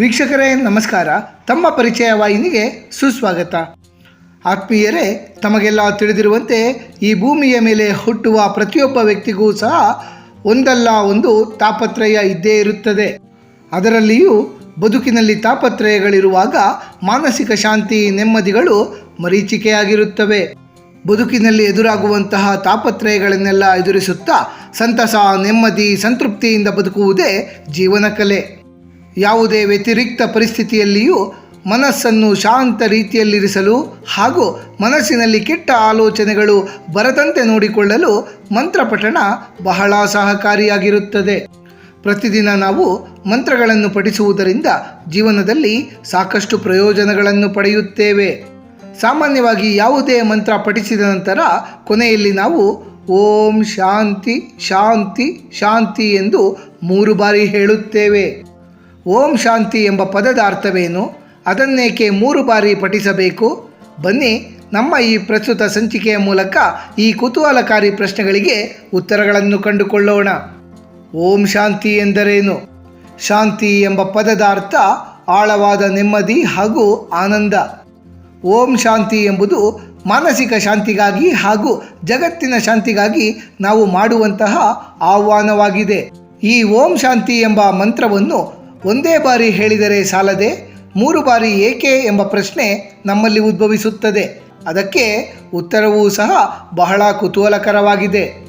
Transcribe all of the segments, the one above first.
ವೀಕ್ಷಕರೇ, ನಮಸ್ಕಾರ. ತಮ್ಮ ಪರಿಚಯ ವಾಹಿನಿಗೆ ಸುಸ್ವಾಗತ. ಆತ್ಮೀಯರೇ, ತಮಗೆಲ್ಲ ತಿಳಿದಿರುವಂತೆ ಈ ಭೂಮಿಯ ಮೇಲೆ ಹುಟ್ಟುವ ಪ್ರತಿಯೊಬ್ಬ ವ್ಯಕ್ತಿಗೂ ಸಹ ಒಂದಲ್ಲ ಒಂದು ತಾಪತ್ರಯ ಇದ್ದೇ ಇರುತ್ತದೆ. ಅದರಲ್ಲಿಯೂ ಬದುಕಿನಲ್ಲಿ ತಾಪತ್ರಯಗಳಿರುವಾಗ ಮಾನಸಿಕ ಶಾಂತಿ, ನೆಮ್ಮದಿಗಳು ಮರೀಚಿಕೆಯಾಗಿರುತ್ತವೆ. ಬದುಕಿನಲ್ಲಿ ಎದುರಾಗುವಂತಹ ತಾಪತ್ರಯಗಳನ್ನೆಲ್ಲ ಎದುರಿಸುತ್ತಾ ಸಂತಸ, ನೆಮ್ಮದಿ, ಸಂತೃಪ್ತಿಯಿಂದ ಬದುಕುವುದೇ ಜೀವನ ಕಲೆ. ಯಾವುದೇ ವ್ಯತಿರಿಕ್ತ ಪರಿಸ್ಥಿತಿಯಲ್ಲಿಯೂ ಮನಸ್ಸನ್ನು ಶಾಂತ ರೀತಿಯಲ್ಲಿರಿಸಲು ಹಾಗೂ ಮನಸ್ಸಿನಲ್ಲಿ ಕೆಟ್ಟ ಆಲೋಚನೆಗಳು ಬರದಂತೆ ನೋಡಿಕೊಳ್ಳಲು ಮಂತ್ರಪಠಣ ಬಹಳ ಸಹಕಾರಿಯಾಗಿರುತ್ತದೆ. ಪ್ರತಿದಿನ ನಾವು ಮಂತ್ರಗಳನ್ನು ಪಠಿಸುವುದರಿಂದ ಜೀವನದಲ್ಲಿ ಸಾಕಷ್ಟು ಪ್ರಯೋಜನಗಳನ್ನು ಪಡೆಯುತ್ತೇವೆ. ಸಾಮಾನ್ಯವಾಗಿ ಯಾವುದೇ ಮಂತ್ರ ಪಠಿಸಿದ ನಂತರ ಕೊನೆಯಲ್ಲಿ ನಾವು ಓಂ ಶಾಂತಿ ಶಾಂತಿ ಶಾಂತಿ ಎಂದು ಮೂರು ಬಾರಿ ಹೇಳುತ್ತೇವೆ. ಓಂ ಶಾಂತಿ ಎಂಬ ಪದದ ಅರ್ಥವೇನು? ಅದನ್ನೇಕೆ ಮೂರು ಬಾರಿ ಪಠಿಸಬೇಕು? ಬನ್ನಿ ನಮ್ಮ ಈ ಪ್ರಸ್ತುತ ಸಂಚಿಕೆಯ ಮೂಲಕ ಈ ಕುತೂಹಲಕಾರಿ ಪ್ರಶ್ನೆಗಳಿಗೆ ಉತ್ತರಗಳನ್ನು ಕಂಡುಕೊಳ್ಳೋಣ. ಓಂ ಶಾಂತಿ ಎಂದರೇನು? ಶಾಂತಿ ಎಂಬ ಪದದ ಅರ್ಥ ಆಳವಾದ ನೆಮ್ಮದಿ ಹಾಗೂ ಆನಂದ. ಓಂ ಶಾಂತಿ ಎಂಬುದು ಮಾನಸಿಕ ಶಾಂತಿಗಾಗಿ ಹಾಗೂ ಜಗತ್ತಿನ ಶಾಂತಿಗಾಗಿ ನಾವು ಮಾಡುವಂತಹ ಆಹ್ವಾನವಾಗಿದೆ. ಈ ಓಂ ಶಾಂತಿ ಎಂಬ ಮಂತ್ರವನ್ನು ಒಂದೇ ಬಾರಿ ಹೇಳಿದರೆ ಸಾಲದೆ ಮೂರು ಬಾರಿ ಏಕೆ ಎಂಬ ಪ್ರಶ್ನೆ ನಮ್ಮಲ್ಲಿ ಉದ್ಭವಿಸುತ್ತದೆ. ಅದಕ್ಕೆ ಉತ್ತರವೂ ಸಹ ಬಹಳ ಕುತೂಹಲಕರವಾಗಿದೆ.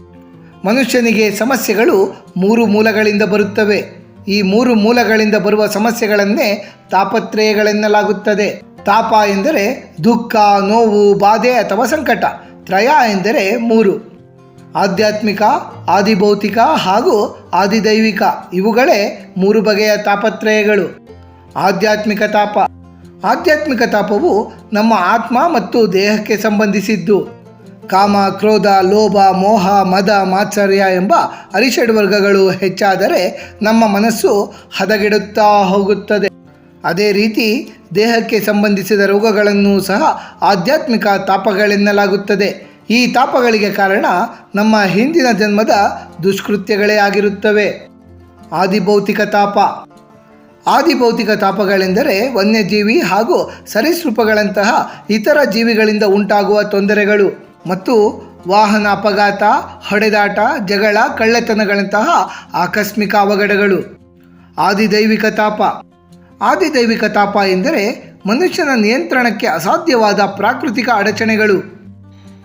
ಮನುಷ್ಯನಿಗೆ ಸಮಸ್ಯೆಗಳು ಮೂರು ಮೂಲಗಳಿಂದ ಬರುತ್ತವೆ. ಈ ಮೂರು ಮೂಲಗಳಿಂದ ಬರುವ ಸಮಸ್ಯೆಗಳನ್ನೇ ತಾಪತ್ರಯಗಳೆನ್ನಲಾಗುತ್ತದೆ. ತಾಪ ಎಂದರೆ ದುಃಖ, ನೋವು, ಬಾಧೆ ಅಥವಾ ಸಂಕಟ. ತ್ರಯ ಎಂದರೆ ಮೂರು. ಆಧ್ಯಾತ್ಮಿಕ, ಆದಿಭೌತಿಕ ಹಾಗೂ ಆದಿದೈವಿಕ ಇವುಗಳೇ ಮೂರು ಬಗೆಯ ತಾಪತ್ರಯಗಳು. ಆಧ್ಯಾತ್ಮಿಕ ತಾಪ. ಆಧ್ಯಾತ್ಮಿಕ ತಾಪವು ನಮ್ಮ ಆತ್ಮ ಮತ್ತು ದೇಹಕ್ಕೆ ಸಂಬಂಧಿಸಿದ್ದು. ಕಾಮ, ಕ್ರೋಧ, ಲೋಭ, ಮೋಹ, ಮದ, ಮಾತ್ಸರ್ಯ ಎಂಬ ಅರಿಷಡ್ ವರ್ಗಗಳು ಹೆಚ್ಚಾದರೆ ನಮ್ಮ ಮನಸ್ಸು ಹದಗೆಡುತ್ತಾ ಹೋಗುತ್ತದೆ. ಅದೇ ರೀತಿ ದೇಹಕ್ಕೆ ಸಂಬಂಧಿಸಿದ ರೋಗಗಳನ್ನು ಸಹ ಆಧ್ಯಾತ್ಮಿಕ ತಾಪಗಳೆನ್ನಲಾಗುತ್ತದೆ. ಈ ತಾಪಗಳಿಗೆ ಕಾರಣ ನಮ್ಮ ಹಿಂದಿನ ಜನ್ಮದ ದುಷ್ಕೃತ್ಯಗಳೇ ಆಗಿರುತ್ತವೆ. ಆದಿಭೌತಿಕ ತಾಪ. ಆದಿಭೌತಿಕ ತಾಪಗಳೆಂದರೆ ವನ್ಯಜೀವಿ ಹಾಗೂ ಸರೀಸೃಪಗಳಂತಹ ಇತರ ಜೀವಿಗಳಿಂದ ಉಂಟಾಗುವ ತೊಂದರೆಗಳು ಮತ್ತು ವಾಹನ ಅಪಘಾತ, ಹೊಡೆದಾಟ, ಜಗಳ, ಕಳ್ಳತನಗಳಂತಹ ಆಕಸ್ಮಿಕ ಅವಘಡಗಳು. ಆದಿದೈವಿಕ ತಾಪ. ಆದಿದೈವಿಕ ತಾಪ ಎಂದರೆ ಮನುಷ್ಯನ ನಿಯಂತ್ರಣಕ್ಕೆ ಅಸಾಧ್ಯವಾದ ಪ್ರಾಕೃತಿಕ ಅಡಚಣೆಗಳು.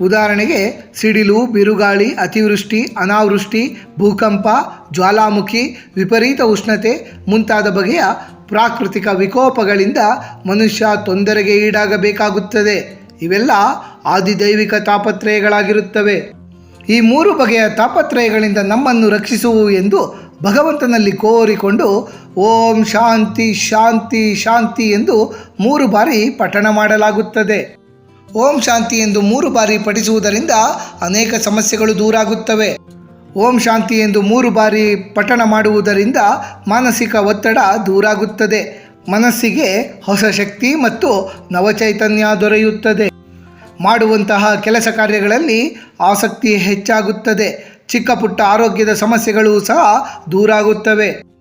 ಉದಾಹರಣೆಗೆ ಸಿಡಿಲು, ಬಿರುಗಾಳಿ, ಅತಿವೃಷ್ಟಿ, ಅನಾವೃಷ್ಟಿ, ಭೂಕಂಪ, ಜ್ವಾಲಾಮುಖಿ, ವಿಪರೀತ ಉಷ್ಣತೆ ಮುಂತಾದ ಬಗೆಯ ಪ್ರಾಕೃತಿಕ ವಿಕೋಪಗಳಿಂದ ಮನುಷ್ಯ ತೊಂದರೆಗೆ ಈಡಾಗಬೇಕಾಗುತ್ತದೆ. ಇವೆಲ್ಲ ಆದಿದೈವಿಕ ತಾಪತ್ರಯಗಳಾಗಿರುತ್ತವೆ. ಈ ಮೂರು ಬಗೆಯ ತಾಪತ್ರಯಗಳಿಂದ ನಮ್ಮನ್ನು ರಕ್ಷಿಸುವು ಎಂದು ಭಗವಂತನಲ್ಲಿ ಕೋರಿಕೊಂಡು ಓಂ ಶಾಂತಿ ಶಾಂತಿ ಶಾಂತಿ ಎಂದು ಮೂರು ಬಾರಿ ಪಠಣ ಮಾಡಲಾಗುತ್ತದೆ. ಓಂ ಶಾಂತಿ ಎಂದು ಮೂರು ಬಾರಿ ಪಠಿಸುವುದರಿಂದ ಅನೇಕ ಸಮಸ್ಯೆಗಳು ದೂರಾಗುತ್ತವೆ. ಓಂ ಶಾಂತಿ ಎಂದು ಮೂರು ಬಾರಿ ಪಠಣ ಮಾಡುವುದರಿಂದ ಮಾನಸಿಕ ಒತ್ತಡ ದೂರಾಗುತ್ತದೆ. ಮನಸ್ಸಿಗೆ ಹೊಸ ಶಕ್ತಿ ಮತ್ತು ನವಚೈತನ್ಯ ದೊರೆಯುತ್ತದೆ. ಮಾಡುವಂತಹ ಕೆಲಸ ಕಾರ್ಯಗಳಲ್ಲಿ ಆಸಕ್ತಿ ಹೆಚ್ಚಾಗುತ್ತದೆ. ಚಿಕ್ಕ ಪುಟ್ಟ ಆರೋಗ್ಯದ ಸಮಸ್ಯೆಗಳು ಸಹ ದೂರಾಗುತ್ತವೆ.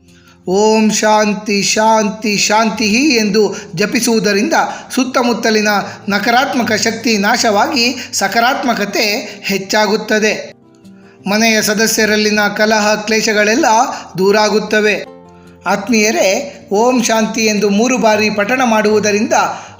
ಓಂ ಶಾಂತಿ ಶಾಂತಿ ಶಾಂತಿ ಎಂದು ಜಪಿಸುವುದರಿಂದ ಸುತ್ತಮುತ್ತಲಿನ ನಕಾರಾತ್ಮಕ ಶಕ್ತಿ ನಾಶವಾಗಿ ಸಕಾರಾತ್ಮಕತೆ ಹೆಚ್ಚಾಗುತ್ತದೆ. ಮನೆಯ ಸದಸ್ಯರಲ್ಲಿನ ಕಲಹ ಕ್ಲೇಶಗಳೆಲ್ಲ ದೂರಾಗುತ್ತವೆ. ಆತ್ಮೀಯರೇ, ಓಂ ಶಾಂತಿ ಎಂದು ಮೂರು ಬಾರಿ ಪಠಣ ಮಾಡುವುದರಿಂದ